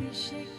bir şekilde.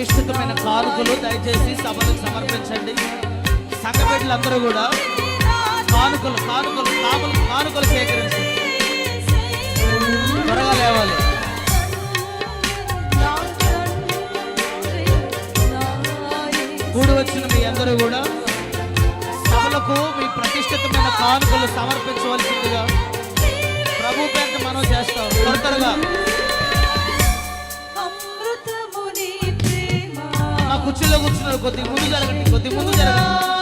ప్రతిష్ఠితమైన కానుకలు దయచేసి సభను సమర్పించండి. సంఘ బిడ్డలందరూ కూడా కానుకలు కానుకలు కానుకలు కానుకలు సేకరించండి త్వరగా లేవాలి. కూడి వచ్చిన మీ అందరూ కూడా సభలకు మీ ప్రతిష్ఠితమైన కానుకలు సమర్పించవలసిందిగా ప్రభు పేరు మనం చేస్తాం. త్వర కూర్చోలో కూర్చున్నారు కొద్ది ముందు జరగండి కొద్ది ముందు జరగండి